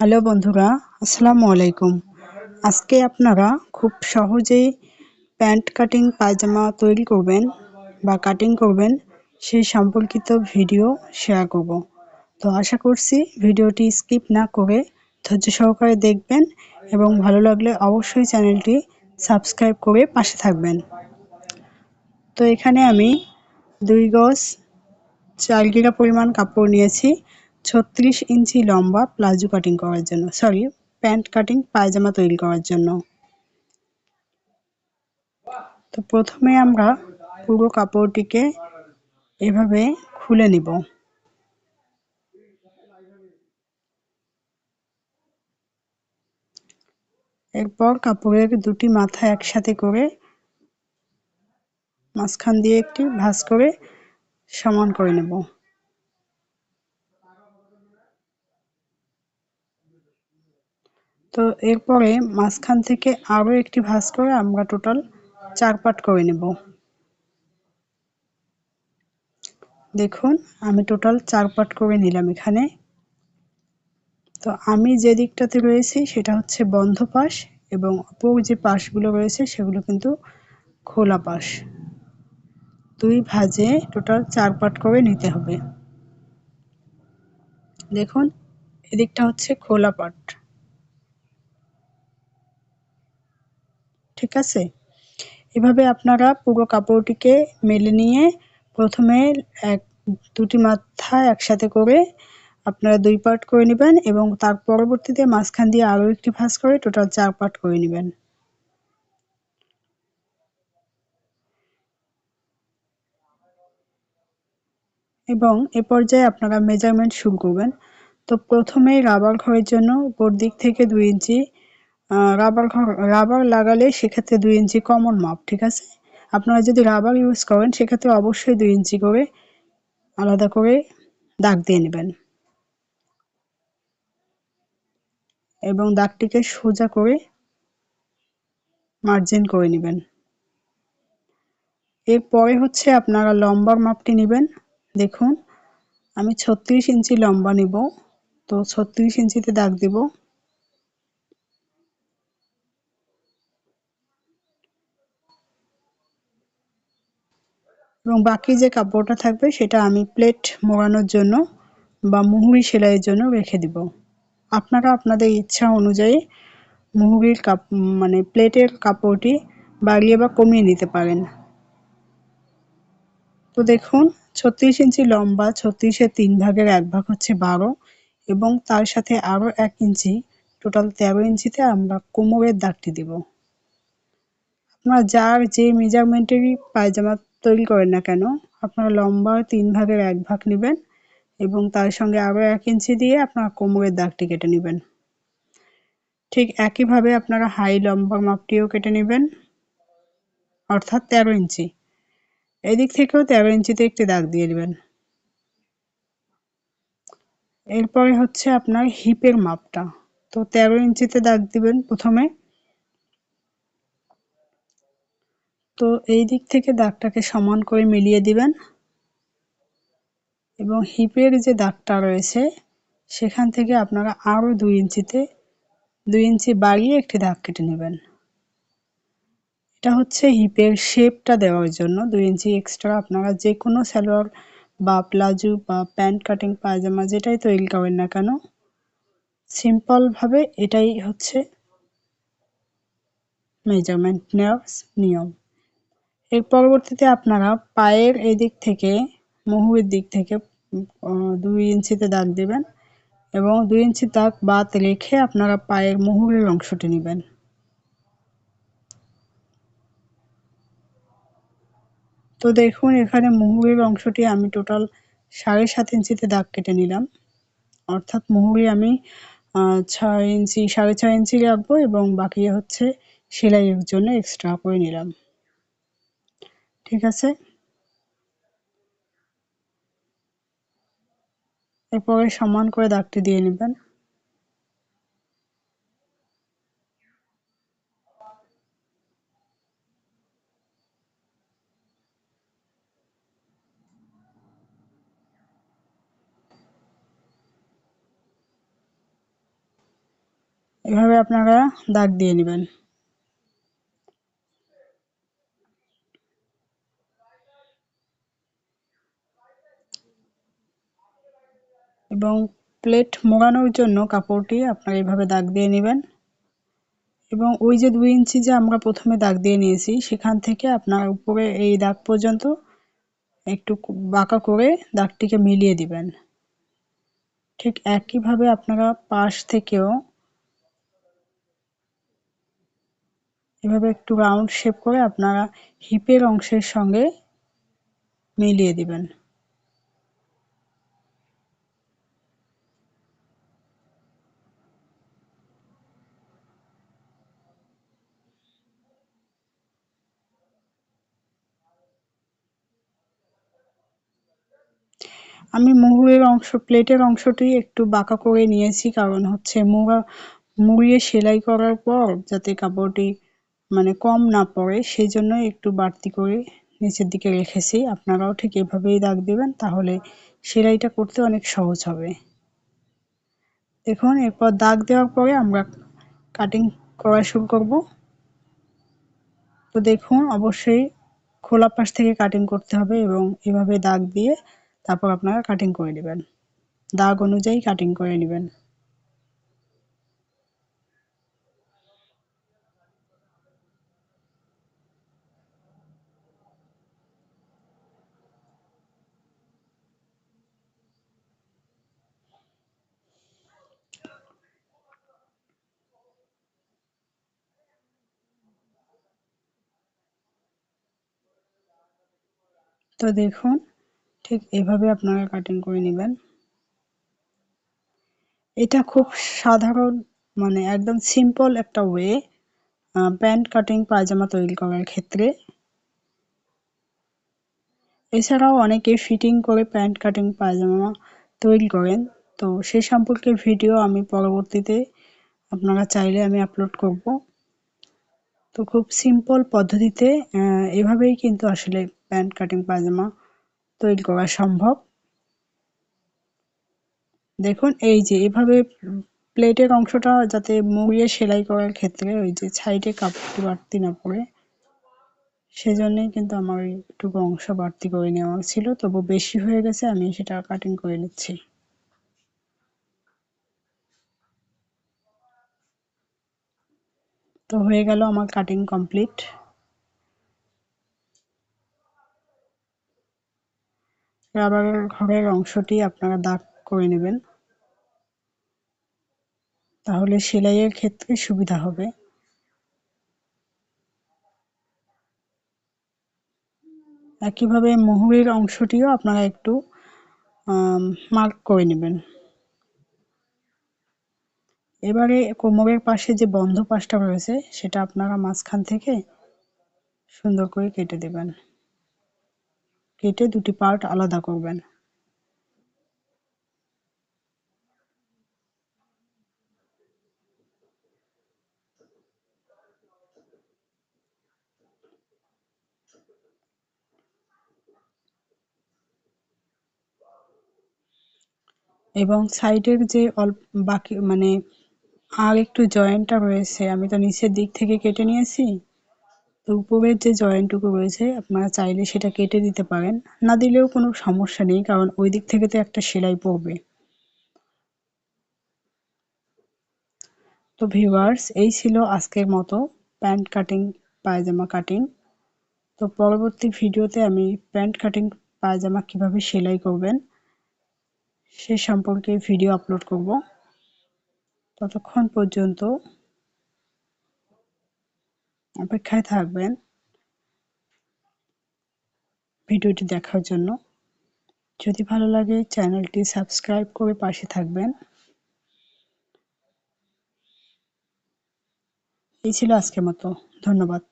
Hello বন্ধুরা, আসসালামু আলাইকুম। আজকে আপনারা খুব সহজেই প্যান্ট কাটিং পায়জামা তৈরি করবেন বা কাটিং করবেন, সেই সম্পর্কিত ভিডিও শেয়ার করব। তো আশা করছি ভিডিওটি স্কিপ না করে ধৈর্য সহকারে দেখবেন এবং ভালো লাগলে অবশ্যই চ্যানেলটি সাবস্ক্রাইব করে পাশে থাকবেন। তো এখানে আমি দুই গজ চার গিরা পরিমাণ কাপড় নিয়েছি। ছত্রিশ ইঞ্চি লম্বা প্লাজো কাটিং করার জন্য সরি প্যান্ট কাটিং পায়জামা তৈরি করার জন্য। তো প্রথমে আমরা পুরো কাপড়টিকে এভাবে খুলে নিব। এরপর কাপড়ের দুটি মাথা একসাথে করে মাঝখান দিয়ে একটি ভাঁজ করে সমান করে নেব। তো এরপরে মাঝখান থেকে আরও একটি ভাঁজ করে আমরা টোটাল চার পাট করে নেব। দেখুন, আমি টোটাল চার পাট করে নিলাম এখানে। তো আমি যে দিকটাতে রয়েছি সেটা হচ্ছে বন্ধ পাশ এবং অপর যে পাশগুলো রয়েছে সেগুলো কিন্তু খোলা পাশ। দুই ভাজে টোটাল চার পাট করে নিতে হবে। দেখুন, এদিকটা হচ্ছে খোলা পাট। ঠিক আছে? এভাবে আপনারা পুরো কাপড়টিকে মেলে নিয়ে প্রথমে এক, দুটি মাথা একসাথে করে আপনারা দুই পার্ট করে নেবেন এবং তার পরবর্তীতে মাঝখান দিয়ে আরও একটি ভাঁজ করে টোটাল চার পার্ট করে নেবেন। এবং এ পর্যায়ে আপনারা মেজারমেন্ট শুরু করবেন। তো প্রথমেই রাবার ঘরের জন্য উপর দিক থেকে দুই ইঞ্চি রাবার রাবার লাগালে সেক্ষেত্রে দুই ইঞ্চি কমন মাপ ঠিক আছে? আপনারা যদি রাবার ইউজ করেন, সেক্ষেত্রে অবশ্যই দুই ইঞ্চি করে আলাদা করে দাগ দিয়ে নেবেন। এবং দাগটিকে সোজা করে মার্জিন করে নেবেন। এরপরে হচ্ছে আপনারা লম্বার মাপটি নেবেন। দেখুন, আমি ছত্রিশ ইঞ্চি লম্বা নিব, তো ছত্রিশ ইঞ্চিতে দাগ দিব। এবং বাকি যে কাপড়টা থাকবে সেটা আমি প্লেট মোড়ানোর জন্য বা মুহুরি সেলাইয়ের জন্য রেখে দিব। আপনারা আপনাদের ইচ্ছা অনুযায়ী মুহুরির কাপ মানে প্লেটের কাপড়টি বাড়িয়ে বা কমিয়ে নিতে পারেন। তো দেখুন, ছত্রিশ ইঞ্চি লম্বা, ছত্রিশের তিন ভাগের এক ভাগ হচ্ছে বারো এবং তার সাথে আরও এক ইঞ্চি, টোটাল তেরো ইঞ্চিতে আমরা কোমরের দাগটি দিব। আপনার যার যে মেজারমেন্টেরই পায়জামা তৈরি করেন না কেন? আপনারা লম্বা তিন ভাগের এক ভাগ নেবেন এবং তার সঙ্গে আরও এক ইঞ্চি দিয়ে আপনারা কোমরের দাগটি কেটে নেবেন। ঠিক একইভাবে আপনারা হাই লম্বা মাপটিও কেটে নেবেন, অর্থাৎ তেরো ইঞ্চি। এদিক থেকেও তেরো ইঞ্চিতে একটি দাগ দিয়ে নেবেন। এরপরে হচ্ছে আপনার হিপের মাপটা। তো তেরো ইঞ্চিতে দাগ দিবেন প্রথমে। তো এই দিক থেকে দাগটাকে সমান করে মিলিয়ে দিবেন এবং হিপের যে দাগটা রয়েছে, সেখান থেকে আপনারা আরও দুই ইঞ্চিতে, দুই ইঞ্চি বাড়িয়ে একটি দাগ কেটে নেবেন। এটা হচ্ছে হিপের শেপটা দেওয়ার জন্য। দুই ইঞ্চি এক্সট্রা আপনারা যে কোনো স্যালোয়ার বা প্লাজো বা প্যান্ট কাটিং পায়জামা যেটাই তৈরি করেন না কেন সিম্পলভাবে এটাই হচ্ছে মেজারমেন্ট নেওয়ার নিয়ম। এর পরবর্তীতে আপনারা পায়ের এদিক থেকে, মহুয়ের দিক থেকে দুই ইঞ্চিতে দাগ দেবেন এবং দুই ইঞ্চি দাগ বাদ রেখে আপনারা পায়ের মহুরের অংশটি নেবেন। তো দেখুন, এখানে মুহুরির অংশটি আমি টোটাল সাড়ে সাত ইঞ্চিতে দাগ কেটে নিলাম। অর্থাৎ মুহুরি আমি ছয় ইঞ্চি, সাড়ে ছয় ইঞ্চি রাখব এবং বাকি হচ্ছে সেলাইয়ের জন্য এক্সট্রা করে নিলাম। ঠিক আছে? এরপরে সমান করে দাগটি দিয়ে নেবেন। এভাবে আপনারা দাগ দিয়ে নেবেন। এবং প্লেট মোড়ানোর জন্য কাপড়টি আপনারা এইভাবে দাগ দিয়ে নেবেন। এবং ওই যে দুই ইঞ্চি যে আমরা প্রথমে দাগ দিয়ে নিয়েছি, সেখান থেকে আপনার উপরে এই দাগ পর্যন্ত একটু বাঁকা করে দাগটিকে মিলিয়ে দিবেন। ঠিক একইভাবে আপনারা পাশ থেকেও এভাবে একটু রাউন্ড শেপ করে আপনারা হিপের অংশের সঙ্গে মিলিয়ে দিবেন। আমি মুহুরের অংশ, প্লেটের অংশটি একটু বাঁকা করে নিয়েছি কারণ হচ্ছে মুড়া মুড়িয়ে সেলাই করার পর যাতে কাপড়টি মানে কম না পড়ে, সেই জন্য একটু বাড়তি করে নিচের দিকে রেখেছি। আপনারাও ঠিক এভাবেই দাগ দেবেন, তাহলে সেলাইটা করতে অনেক সহজ হবে। দেখুন, এরপর দাগ দেওয়ার পরে আমরা কাটিং করা শুরু করব। তো দেখুন, অবশ্যই খোলা পাশ থেকে কাটিং করতে হবে এবং এভাবে দাগ দিয়ে তারপর আপনারা কাটিং করে নেবেন। দাগ অনুযায়ী কাটিং করে নেবেন। তো দেখুন ঠিক এভাবে আপনারা কাটিং করে নেবেন। এটা খুব সাধারণ মানে একদম সিম্পল একটা ওয়ে প্যান্ট কাটিং পায়জামা তৈরি করার ক্ষেত্রে। এছাড়াও অনেকে ফিটিং করে প্যান্ট কাটিং পায়জামা তৈরি করেন। তো সে সম্পর্কে ভিডিও আমি পরবর্তীতে আপনারা চাইলে আমি আপলোড করব। তো খুব সিম্পল পদ্ধতিতে এভাবেই কিন্তু আসলে প্যান্ট কাটিং পায়জামা তৈরি করা সম্ভব। দেখুন, এই যে এভাবে প্লেটের অংশটা যাতে মুড়িয়ে সেলাই করার ক্ষেত্রে ওই যে সাইডে কাপড়টি বাড়তি না পড়ে, সেজন্যই কিন্তু আমার একটুকু অংশ বাড়তি করে নেওয়া ছিল। তবু বেশি হয়ে গেছে, আমি সেটা কাটিং করে নিচ্ছি। তো হয়ে গেল আমার কাটিং কমপ্লিট রাবারের ঘরের অংশটি আপনারা দাগ করে নেবেন। তাহলে সেলাইয়ের ক্ষেত্রে সুবিধা হবে। একইভাবে মোহরের অংশটিও আপনারা একটু মার্ক করে নেবেন। এবারে কোমরের পাশে যে বন্ধ পাশটা রয়েছে, সেটা আপনারা মাঝখান থেকে সুন্দর করে কেটে দেবেন। কেটে দুটি পার্ট আলাদা করবেন। এবং সাইডের যে অল্প বাকি মানে আর একটু জয়েন্টটা রয়েছে, আমি তো নিচের দিক থেকে কেটে নিয়েছি। উপরের যে জয়েন্টটুকু রয়েছে, আপনারা চাইলে সেটা কেটে দিতে পারেন। না দিলেও কোনো সমস্যা নেই, কারণ ওই দিক থেকে তো একটা সেলাই পড়বে। তো ভিউয়ার্স, এই ছিল আজকের মতো প্যান্ট কাটিং, পায়জামা কাটিং। তো পরবর্তী ভিডিওতে আমি প্যান্ট কাটিং, পায়জামা কীভাবে সেলাই করবেন, সে সম্পর্কে ভিডিও আপলোড করব। ততক্ষণ পর্যন্ত অপেক্ষায় থাকবেন ভিডিওটি দেখার জন্য। যদি ভালো লাগে, চ্যানেলটি সাবস্ক্রাইব করে পাশে থাকবেন। এই ছিল আজকের মতো। ধন্যবাদ।